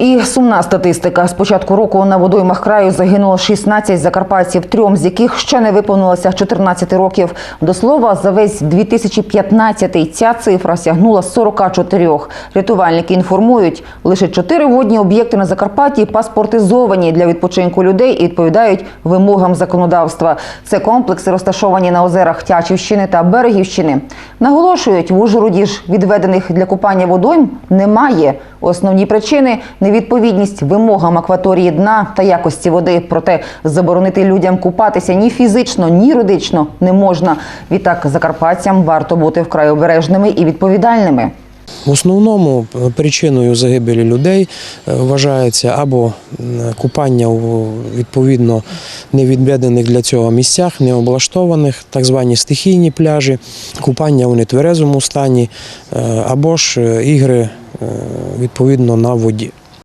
І сумна статистика. З початку року на водоймах краю загинуло 16 закарпатців, трьом з яких ще не виповнилося 14 років. До слова, за весь 2015 ця цифра сягнула 44. Рятувальники інформують, лише чотири водні об'єкти на Закарпатті паспортизовані для відпочинку людей і відповідають вимогам законодавства. Це комплекси розташовані на озерах Тячівщини та Берегівщини. Наголошують, в Ужгороді ж відведених для купання водойм немає. Основні причини невідповідність вимогам акваторії дна та якості води. Проте заборонити людям купатися ні фізично, ні юридично не можна. Відтак закарпатцям варто бути вкрай обережними і відповідальними. В основному е, причиною загибелі людей е, вважається або купання у відповідно невідведених для цього місцях, необлаштованих, так звані стихійні пляжі, купання у нетверезому стані, е, або ж ігри відповідно на воді.